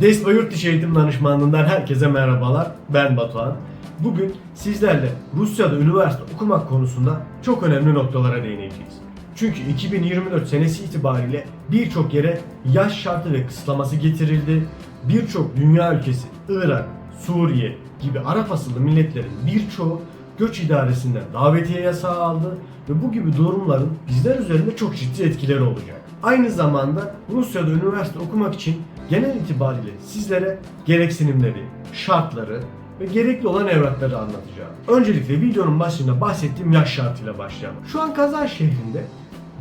Despa Yurt Dışı Eğitim Danışmanlığından herkese merhabalar. Ben Batuhan. Bugün sizlerle Rusya'da üniversite okumak konusunda çok önemli noktalara değineceğiz. Çünkü 2024 senesi itibariyle birçok yere yaş şartı ve kısıtlaması getirildi. Birçok dünya ülkesi, Irak, Suriye gibi Arap asıllı milletlerin birçoğu göç idaresinden davetiye yasağı aldı ve bu gibi durumların bizler üzerinde çok ciddi etkileri olacak. Aynı zamanda Rusya'da üniversite okumak için genel itibariyle sizlere gereksinimleri, şartları ve gerekli olan evrakları anlatacağım. Öncelikle videonun başında bahsettiğim yaş şartıyla başlayalım. Şu an Kazan şehrinde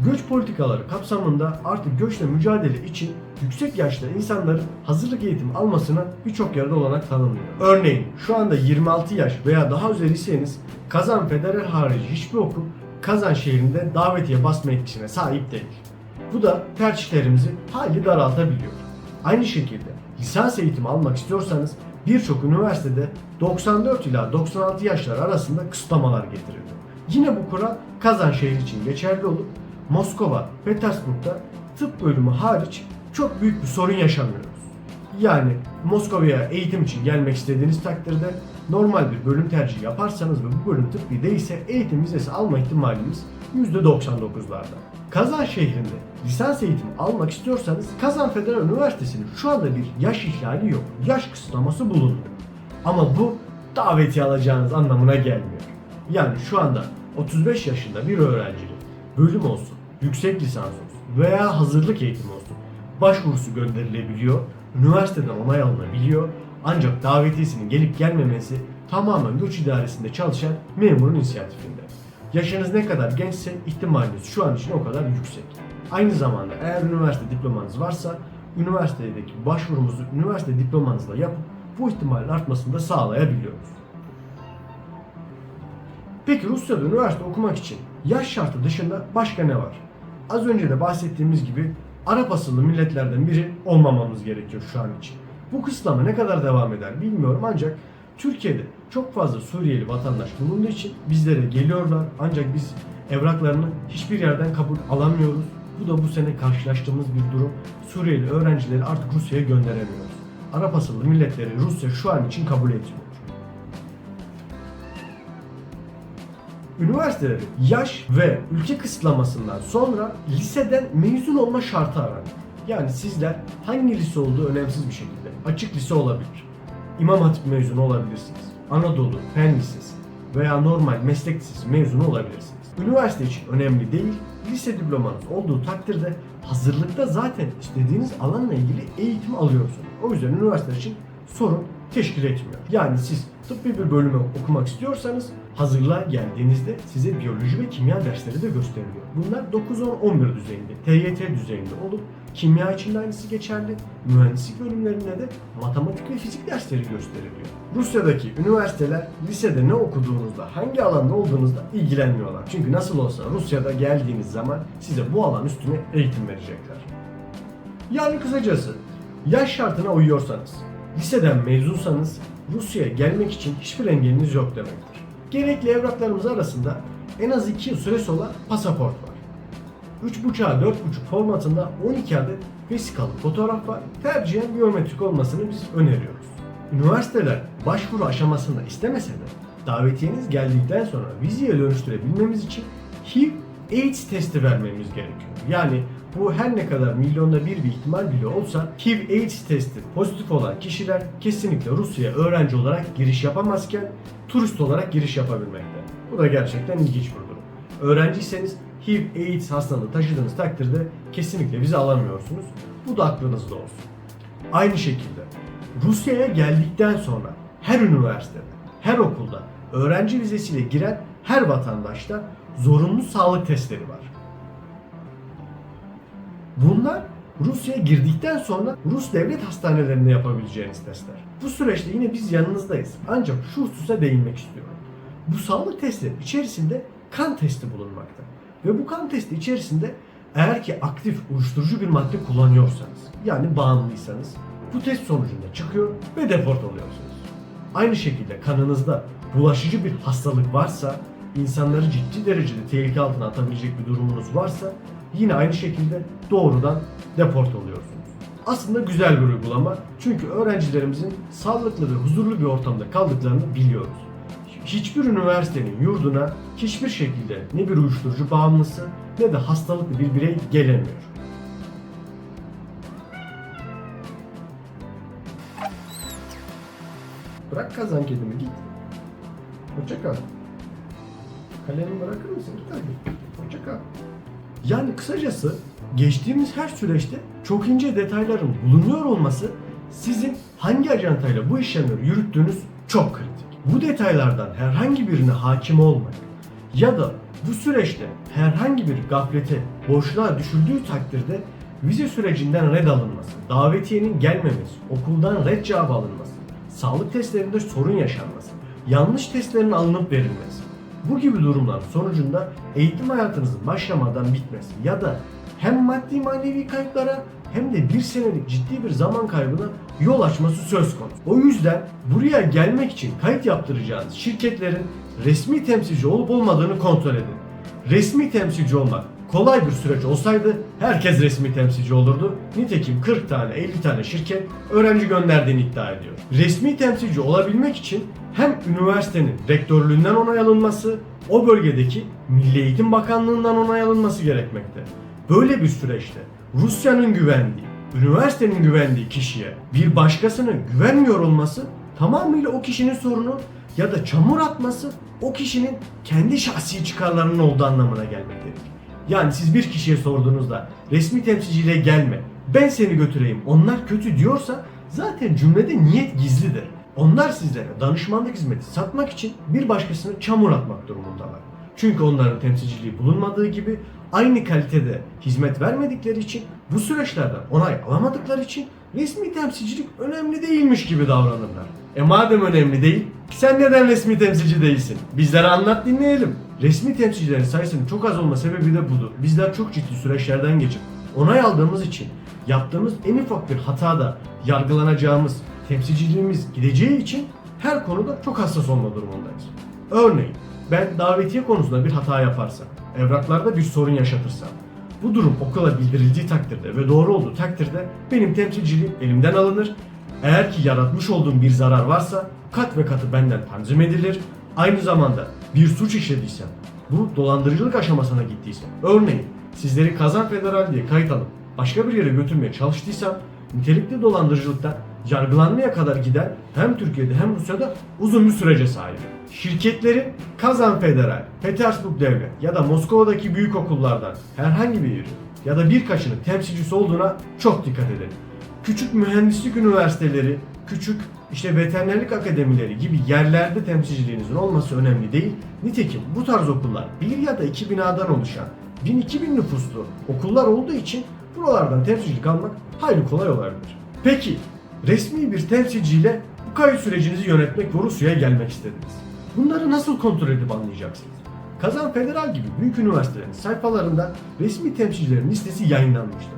göç politikaları kapsamında artık göçle mücadele için yüksek yaşta insanların hazırlık eğitimi almasına birçok yerde olanak tanınıyor. Örneğin şu anda 26 yaş veya daha üzeriyseniz Kazan Federal harici hiçbir okul Kazan şehrinde davetiye basma etkisine sahip değil. Bu da tercihlerimizi hayli daraltabiliyor. Aynı şekilde lisans eğitimi almak istiyorsanız birçok üniversitede 94 ila 96 yaşlar arasında kısıtlamalar getirildi. Yine bu kural Kazan şehri için geçerli olup Moskova, Petersburg'da tıp bölümü hariç çok büyük bir sorun yaşamıyoruz. Yani Moskova'ya eğitim için gelmek istediğiniz takdirde normal bir bölüm tercihi yaparsanız ve bu bölüm tıbbi değilse eğitim vizesi alma ihtimalimiz %99'larda. Kazan şehrinde lisans eğitimi almak istiyorsanız Kazan Federal Üniversitesi'nin şu anda bir yaş ihlali yok. Yaş kısıtlaması bulunuyor. Ama bu davetiye alacağınız anlamına gelmiyor. Yani şu anda 35 yaşında bir öğrencinin bölüm olsun, yüksek lisans olsun veya hazırlık eğitimi olsun başvurusu gönderilebiliyor, üniversiteden onay alınabiliyor ancak davetiyesinin gelip gelmemesi tamamen göç idaresinde çalışan memurun inisiyatifinde. Yaşınız ne kadar gençse ihtimaliniz şu an için o kadar yüksek. Aynı zamanda eğer üniversite diplomanız varsa üniversitedeki başvurumuzu üniversite diplomanızla yapıp bu ihtimalin artmasını da sağlayabiliyoruz. Peki Rusya'da üniversite okumak için yaş şartı dışında başka ne var? Az önce de bahsettiğimiz gibi Arap asıllı milletlerden biri olmamamız gerekiyor şu an için. Bu kısıtlama ne kadar devam eder bilmiyorum ancak Türkiye'de çok fazla Suriyeli vatandaş bulunduğu için bizlere geliyorlar ancak biz evraklarını hiçbir yerden kabul alamıyoruz. Bu da bu sene karşılaştığımız bir durum. Suriyeli öğrencileri artık Rusya'ya gönderemiyoruz. Arap asıllı milletleri Rusya şu an için kabul etmiyor. Üniversiteleri yaş ve ülke kısıtlamasından sonra liseden mezun olma şartı aranıyor. Yani sizler hangi lise olduğu önemsiz bir şekilde. Açık lise olabilir. İmam Hatip mezunu olabilirsiniz. Anadolu, Fen Lisesi veya normal meslek lisesi mezunu olabilirsiniz. Üniversite için önemli değil. Lise diplomanız olduğu takdirde hazırlıkta zaten istediğiniz alanla ilgili eğitim alıyorsunuz. O yüzden üniversite için sorun teşkil etmiyor. Yani siz tıbbi bir bölümü okumak istiyorsanız hazırlığa geldiğinizde size biyoloji ve kimya dersleri de gösteriliyor. Bunlar 9-10-11 düzeyinde, TYT düzeyinde olup kimya için de aynısı geçerli. Mühendislik bölümlerinde de matematik ve fizik dersleri gösteriliyor. Rusya'daki üniversiteler lisede ne okuduğunuzda, hangi alanda olduğunuzda ilgilenmiyorlar. Çünkü nasıl olsa Rusya'da geldiğiniz zaman size bu alan üstüne eğitim verecekler. Yani kısacası yaş şartına uyuyorsanız, liseden mezunsanız Rusya'ya gelmek için hiçbir engeliniz yok demektir. Gerekli evraklarımız arasında en az 2 yıl süresi olan pasaport var. 3.5'a 4.5 formatında 12 adet vesikalı fotoğraf var. Tercihen biyometrik olmasını biz öneriyoruz. Üniversiteler başvuru aşamasında istemese de davetiyeniz geldikten sonra vizeye dönüştürebilmemiz için HIV AIDS testi vermemiz gerekiyor. Yani bu her ne kadar milyonda bir bir ihtimal bile olsa HIV AIDS testi pozitif olan kişiler kesinlikle Rusya'ya öğrenci olarak giriş yapamazken turist olarak giriş yapabilmekte. Bu da gerçekten ilginç bir durum. Öğrenciyseniz HIV AIDS hastalığı taşıdığınız takdirde kesinlikle vize alamıyorsunuz. Bu da aklınızda olsun. Aynı şekilde Rusya'ya geldikten sonra her üniversitede, her okulda öğrenci vizesiyle giren her vatandaşta zorunlu sağlık testleri var. Bunlar Rusya'ya girdikten sonra Rus devlet hastanelerinde yapabileceğiniz testler. Bu süreçte yine biz yanınızdayız. Ancak şu hususa değinmek istiyorum. Bu sağlık testleri içerisinde kan testi bulunmakta. Ve bu kan testi içerisinde eğer ki aktif uyuşturucu bir madde kullanıyorsanız, yani bağımlıysanız bu test sonucunda çıkıyor ve deport oluyorsunuz. Aynı şekilde kanınızda bulaşıcı bir hastalık varsa, insanları ciddi derecede tehlike altına atabilecek bir durumunuz varsa yine aynı şekilde doğrudan deport oluyorsunuz. aslında güzel bir uygulama. Çünkü öğrencilerimizin sağlıklı ve huzurlu bir ortamda kaldıklarını biliyoruz. Hiçbir üniversitenin yurduna hiçbir şekilde ne bir uyuşturucu bağımlısı ne de hastalıklı bir birey gelemiyor. Bırak kazan kedimi git. Hoşça kal. Kalemi bırakır mısın? Git hadi. Hoşça kal. Yani kısacası geçtiğimiz her süreçte çok ince detayların bulunuyor olması sizin hangi ajantayla bu işlemleri yürüttüğünüz çok kritik. Bu detaylardan herhangi birine hakim olmak ya da bu süreçte herhangi bir gaflete, boşluğa düşüldüğü takdirde vize sürecinden red alınması, davetiyenin gelmemesi, okuldan red cevabı alınması, sağlık testlerinde sorun yaşanması, yanlış testlerin alınıp verilmesi, bu gibi durumlar sonucunda eğitim hayatınızın başlamadan bitmesi ya da hem maddi manevi kayıplara hem de bir senelik ciddi bir zaman kaybına yol açması söz konusu. O yüzden buraya gelmek için kayıt yaptıracağınız şirketlerin resmi temsilci olup olmadığını kontrol edin. Resmi temsilci olmak kolay bir süreç olsaydı herkes resmi temsilci olurdu. Nitekim 40 tane 50 tane şirket öğrenci gönderdiğini iddia ediyor. Resmi temsilci olabilmek için hem üniversitenin rektörlüğünden onay alınması, o bölgedeki Milli Eğitim Bakanlığı'ndan onay alınması gerekmekte. Böyle bir süreçte Rusya'nın güvendiği, üniversitenin güvendiği kişiye bir başkasının güvenmiyor olması tamamıyla o kişinin sorunu ya da çamur atması o kişinin kendi şahsi çıkarlarının olduğu anlamına gelmektedir. Yani siz bir kişiye sorduğunuzda resmi temsilciyle gelme, ben seni götüreyim, onlar kötü diyorsa zaten cümlede niyet gizlidir. Onlar sizlere danışmanlık hizmeti satmak için bir başkasını çamur atmak durumundalar. Çünkü onların temsilciliği bulunmadığı gibi aynı kalitede hizmet vermedikleri için bu süreçlerden onay alamadıkları için resmi temsilcilik önemli değilmiş gibi davranırlar. E madem önemli değil, sen neden resmi temsilci değilsin? Bizlere anlat dinleyelim. Resmi temsilcilerin sayısının çok az olma sebebi de budur. Bizler çok ciddi süreçlerden geçip onay aldığımız için yaptığımız en ufak bir hatada yargılanacağımız, temsilciliğimiz gideceği için her konuda çok hassas olma durumundayız. Örneğin ben davetiye konusunda bir hata yaparsam, evraklarda bir sorun yaşatırsam, bu durum okula bildirildiği takdirde ve doğru olduğu takdirde benim temsilciliğim elimden alınır. Eğer ki yaratmış olduğum bir zarar varsa kat ve katı benden tanzim edilir. Aynı zamanda bir suç işlediysem, bu dolandırıcılık aşamasına gittiysem, örneğin sizleri kazan federal diye kayıt alıp başka bir yere götürmeye çalıştıysam, nitelikli dolandırıcılıktan yargılanmaya kadar giden hem Türkiye'de hem Rusya'da uzun bir sürece sahip. Şirketlerin Kazan Federal, Petersburg Devlet ya da Moskova'daki büyük okullardan herhangi biri ya da birkaçının temsilcisi olduğuna çok dikkat edin. Küçük mühendislik üniversiteleri, küçük işte veterinerlik akademileri gibi yerlerde temsilciliğinizin olması önemli değil. Nitekim bu tarz okullar bir ya da iki binadan oluşan 1000-2000 nüfuslu okullar olduğu için buralardan temsilcilik almak hayli kolay olabilir. Peki resmi bir temsilciyle bu kayıt sürecinizi yönetmek ve Rusya'ya gelmek istediniz. Bunları nasıl kontrol edip anlayacaksınız? Kazan Federal gibi büyük üniversitelerin sayfalarında resmi temsilcilerin listesi yayınlanmıştır.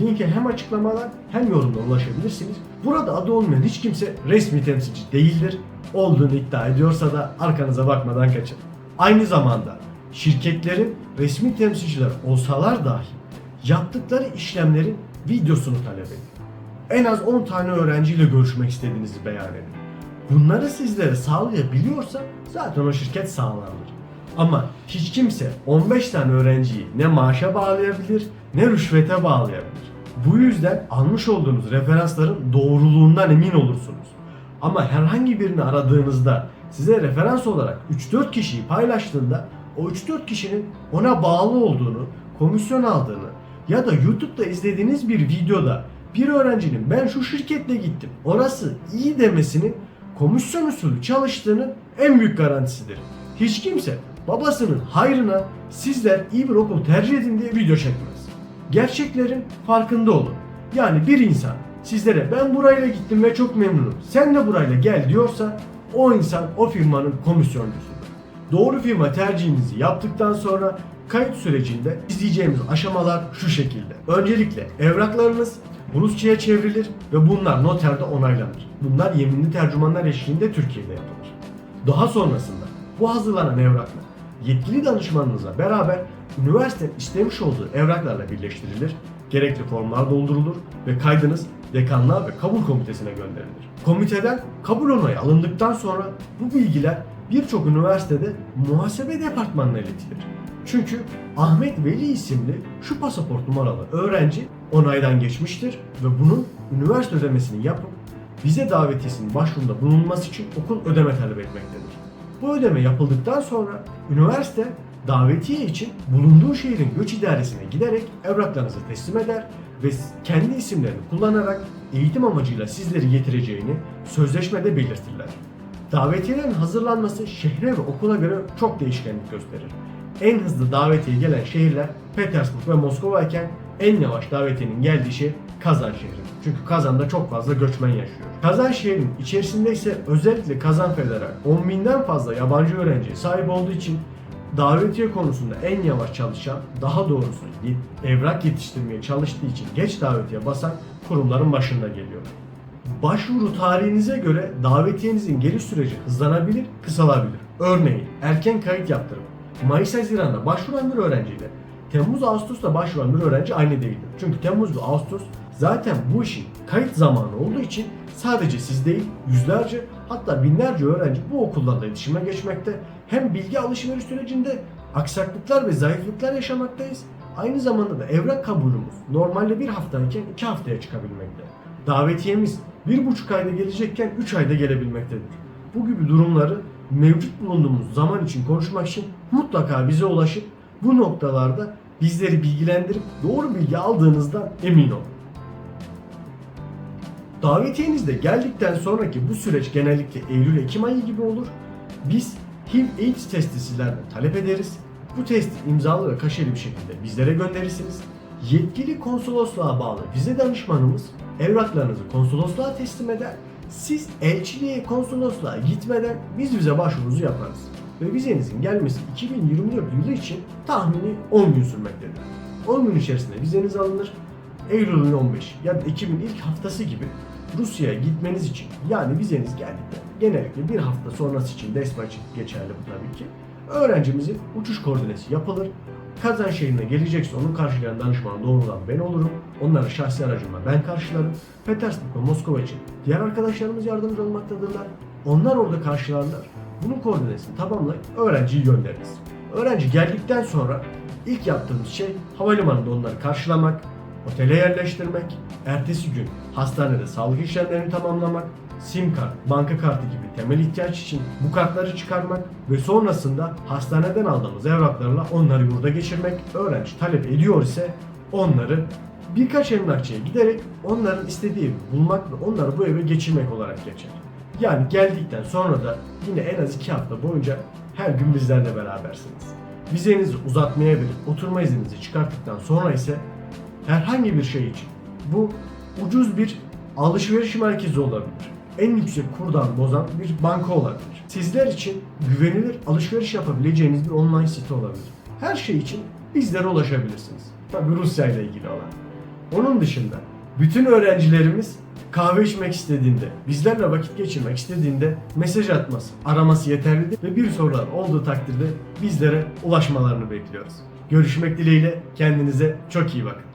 Linke hem açıklamalar hem yorumda ulaşabilirsiniz. Burada adı olmayan hiç kimse resmi temsilci değildir. Olduğunu iddia ediyorsa da arkanıza bakmadan kaçın. Aynı zamanda şirketlerin resmi temsilciler olsalar dahi yaptıkları işlemlerin videosunu talep edin. En az 10 tane öğrenciyle görüşmek istediğinizi beyan edin. Bunları sizlere sağlayabiliyorsa zaten o şirket sağlamdır. Ama hiç kimse 15 tane öğrenciyi ne maaşa bağlayabilir ne rüşvete bağlayabilir. Bu yüzden almış olduğunuz referansların doğruluğundan emin olursunuz. Ama herhangi birini aradığınızda size referans olarak 3-4 kişiyi paylaştığında o 3-4 kişinin ona bağlı olduğunu, komisyon aldığını ya da YouTube'da izlediğiniz bir videoda bir öğrencinin ben şu şirketle gittim orası iyi demesinin komisyon usulü çalıştığının en büyük garantisidir. Hiç kimse babasının hayrına sizler iyi bir okul tercih edin diye video çekmez. Gerçeklerin farkında olun. Yani bir insan sizlere ben burayla gittim ve çok memnunum. Sen de burayla gel diyorsa o insan o firmanın komisyoncusudur. Doğru firma tercihinizi yaptıktan sonra kayıt sürecinde izleyeceğimiz aşamalar şu şekilde. Öncelikle evraklarınız Rusça'ya çevrilir ve bunlar noterde onaylanır. Bunlar yeminli tercümanlar eşliğinde Türkiye'de yapılır. Daha sonrasında bu hazırlanan evraklar yetkili danışmanınızla beraber üniversitenin istemiş olduğu evraklarla birleştirilir, gerekli formlar doldurulur ve kaydınız dekanlığa ve kabul komitesine gönderilir. Komiteden kabul onayı alındıktan sonra bu bilgiler birçok üniversitede muhasebe departmanına iletilir. Çünkü Ahmet Veli isimli şu pasaport numaralı öğrenci onaydan geçmiştir ve bunun üniversite ödemesini yapıp vize davetiyesinin başvurunda bulunması için okul ödeme talep etmektedir. Bu ödeme yapıldıktan sonra üniversite davetiye için bulunduğu şehrin göç idaresine giderek evraklarınızı teslim eder ve kendi isimlerini kullanarak eğitim amacıyla sizleri getireceğini sözleşmede belirtirler. Davetiyelerin hazırlanması şehre ve okula göre çok değişkenlik gösterir. En hızlı davetiye gelen şehirler Petersburg ve Moskova iken en yavaş davetiyenin geldiği şehir Kazan şehri. Çünkü Kazan'da çok fazla göçmen yaşıyor. Kazan şehrinin içerisinde ise özellikle Kazan Federal 10 binden fazla yabancı öğrenciye sahip olduğu için davetiye konusunda en yavaş çalışan, daha doğrusu evrak yetiştirmeye çalıştığı için geç davetiye basan kurumların başında geliyor. Başvuru tarihinize göre davetiyenizin geliş süreci hızlanabilir, kısalabilir. Örneğin erken kayıt yaptırıp Mayıs-Haziran'da başvuran bir öğrenciyle Temmuz-Ağustos'ta başvuran bir öğrenci aynı değildir. Çünkü Temmuz ve Ağustos zaten bu işin kayıt zamanı olduğu için sadece siz değil yüzlerce hatta binlerce öğrenci bu okullarla iletişime geçmekte. Hem bilgi alışveriş sürecinde aksaklıklar ve zayıflıklar yaşamaktayız. Aynı zamanda da evrak kabulümüz normalde bir haftayken iki haftaya çıkabilmekte. Davetiyemiz bir buçuk ayda gelecekken üç ayda gelebilmektedir. Bu gibi durumları mevcut bulunduğumuz zaman için konuşmak için mutlaka bize ulaşıp bu noktalarda bizleri bilgilendirip doğru bilgi aldığınızdan emin olun. Davetiyeniz de geldikten sonraki bu süreç genellikle Eylül-Ekim ayı gibi olur. Biz HIV-AIDS testi sizlerden talep ederiz. Bu testi imzalı ve kaşeli bir şekilde bizlere gönderirsiniz. Yetkili konsolosluğa bağlı vize danışmanımız evraklarınızı konsolosluğa teslim eder. Siz elçiliğe konsolosluğa gitmeden biz vize başvurunuzu yaparız. Ve vizenizin gelmesi 2024 yılı için tahmini 10 gün sürmektedir. 10 gün içerisinde vizeniz alınır. Eylül'ün 15 ya Ekim'in ilk haftası gibi Rusya'ya gitmeniz için yani vizeniz geldikten genellikle bir hafta sonrası için DESMA için geçerli bu tabii ki. Öğrencimizin uçuş koordinesi yapılır. Kazan şehrine gelecekse onun karşılayan danışman doğrudan ben olurum. Onları şahsi aracımla ben karşılarım. Petersburg ve Moskova için diğer arkadaşlarımız yardımcı olmaktadırlar. Onlar orada karşılarlar. Bunun koordinesini tamamlayıp öğrenciyi göndeririz. Öğrenci geldikten sonra ilk yaptığımız şey havalimanında onları karşılamak, otele yerleştirmek, ertesi gün hastanede sağlık işlemlerini tamamlamak, sim kart, banka kartı gibi temel ihtiyaç için bu kartları çıkarmak ve sonrasında hastaneden aldığımız evraklarla onları yurda geçirmek. Öğrenci talep ediyor ise onları birkaç emlakçıya giderek onların istediği bulmak ve onları bu eve geçirmek olarak geçer. Yani geldikten sonra da yine en az iki hafta boyunca her gün bizlerle berabersiniz. Vizenizi uzatmayabilir, oturma izninizi çıkarttıktan sonra ise herhangi bir şey için bu ucuz bir alışveriş merkezi olabilir. En yüksek kurdan bozan bir banka olabilir. Sizler için güvenilir alışveriş yapabileceğiniz bir online site olabilir. Her şey için bizlere ulaşabilirsiniz. Tabi Rusya ile ilgili olan. Onun dışında bütün öğrencilerimiz kahve içmek istediğinde, bizlerle vakit geçirmek istediğinde mesaj atması, araması yeterlidir ve bir sorular olduğu takdirde bizlere ulaşmalarını bekliyoruz. Görüşmek dileğiyle kendinize çok iyi bakın.